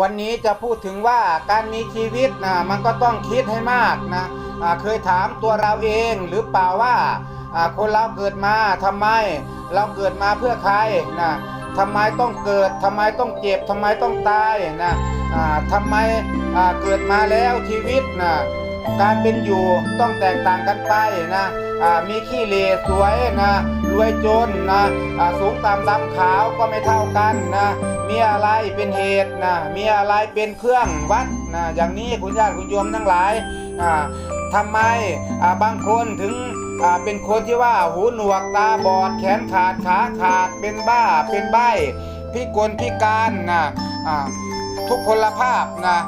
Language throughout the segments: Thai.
วันนี้จะพูดถึงว่าการมีชีวิตนะมันก็ต้องคิดให้มากนะะเคยถามตัวเราเองหรือเปล่าว่าคนเราเกิดมาทำไม เราเกิดมาเพื่อใครนะทำไมต้องเกิดทำไมต้องเจ็บทำไมต้องตายนะอ่าทำไมเกิดมาแล้วชีวิตนะ การเป็นอยู่ต้องแตกต่างกันไปนะมีขี้เหร่สวยนะรวยจนนะสูงต่ำดำขาวก็ไม่เท่ากันนะมีอะไรเป็นเหตุนะมีอะไรเป็นเครื่องวัดนะอย่างนี้คุณญาติคุณโยมทั้งหลายทำไมบางคนถึงเป็นคนที่ว่าหูหนวกตาบอดแขนขาดขาขาดเป็นบ้าเป็นใบพิกลพิการนะทุกพลภาพนะ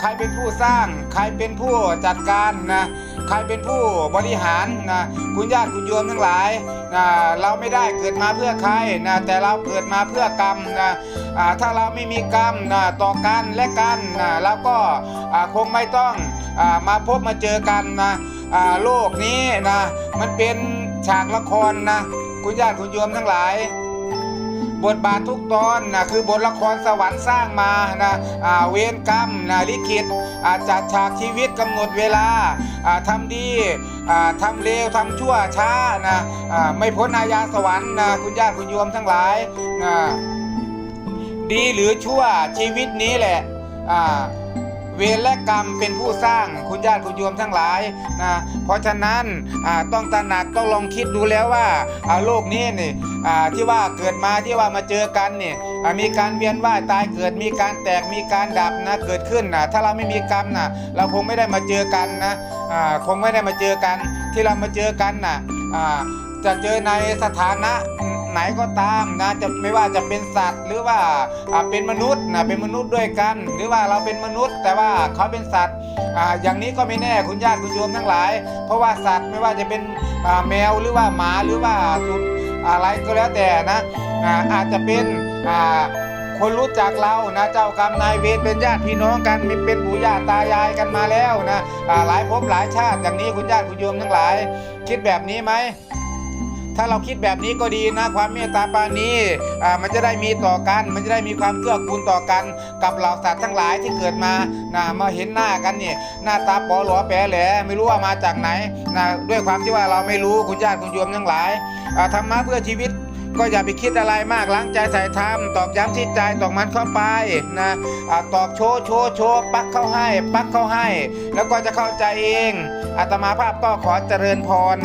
ใครเป็นผู้สร้าง ใครเป็นผู้จัดการนะใครเป็นผู้บริหารนะคุณญาติคุณโยมทั้งหลายนะเราไม่ได้เกิดมาเพื่อใครนะแต่เราเกิดมาเพื่อกรรมนะอาถ้าเราไม่มีกรรมนะต่อกันและกันนะเราก็คงไม่ต้องอมาพบมาเจอกันนะโลกนี้นะมันเป็นฉากละครนะคุณญาติคุณโยมทั้งหลาย บทบาททุกตอนนะคือบทละครสวรรค์สร้างมานะอ่าเวรกรรมนะลิขิตจัดฉากชีวิตกำหนดเวลาอ่าทำดีอ่าทำเลวทำชั่วช้านะอ่าไม่พ้นอาญาสวรรค์นะคุณญาติคุณโยมทั้งหลายนะดีหรือชั่วชีวิตนี้แหละอ่า เวรและกรรมเป็นผู้สร้างคุณญาติคุณโยมทั้งหลายนะเพราะฉะนั้นต้องตระหนักต้องลองคิดดูแล้วว่าโลกนี้นี่ที่ว่าเกิดมาที่ว่ามาเจอกันนี่มีการเวียนว่ายตายเกิดมีการแตกมีการดับนะเกิดขึ้นนะถ้าเราไม่มีกรรมนะเราคงไม่ได้มาเจอกันนะคงไม่ได้มาเจอกันที่เรามาเจอกันนะอ่าจะเจอในสถานะ ไหนก็ตามนะจะไม่ว่าจะเป็นสัตว์หรือว่าเป็นมนุษย์นะเป็นมนุษย์ด้วยกัน หรือว่าเราเป็นมนุษย์ แต่ว่าเขาเป็นสัตว์อย่างนี้ก็ไม่แน่คุณญาติคุณโยมทั้งหลาย เพราะว่าสัตว์ไม่ว่าจะเป็นแมวหรือว่าหมาหรือว่าสุนอะไรก็แล้วแต่นะอาจจะเป็นคนรู้จักเรานะเจ้ากรรมนายเวรเป็นญาติพี่น้องกันมีเป็นปู่ย่าตายายกันมาแล้วนะหลายภพหลายชาติอย่างนี้คุณญาติคุณโยมทั้งหลาย คิดแบบนี้ไหม ถ้าเราคิดแบบนี้ก็ดีนะความเมตตาปานีอ่ามันจะได้มีต่อกัน มันจะได้มีความเกื้อกูลต่อกัน กับเหล่าสัตว์ทั้งหลายที่เกิดมานะมาเห็นหน้ากันเนี่ยหน้าตาปอหลอแปรแหลไม่รู้ว่ามาจากไหนนะด้วยความที่ว่าเราไม่รู้คุณญาติคุณโยมทั้งหลายอ่าธรรมะเพื่อชีวิตก็อย่าไปคิดอะไรมากล้างใจใส่ธรรมตอกย้ำที่ใจตอกมันเข้าไปนะอ่าตอกโชว์โชว์โชว์ปักเข้าให้ ปักเข้าให้ แล้วก็จะเข้าใจเองอาตมาภาพก็ขอเจริญพร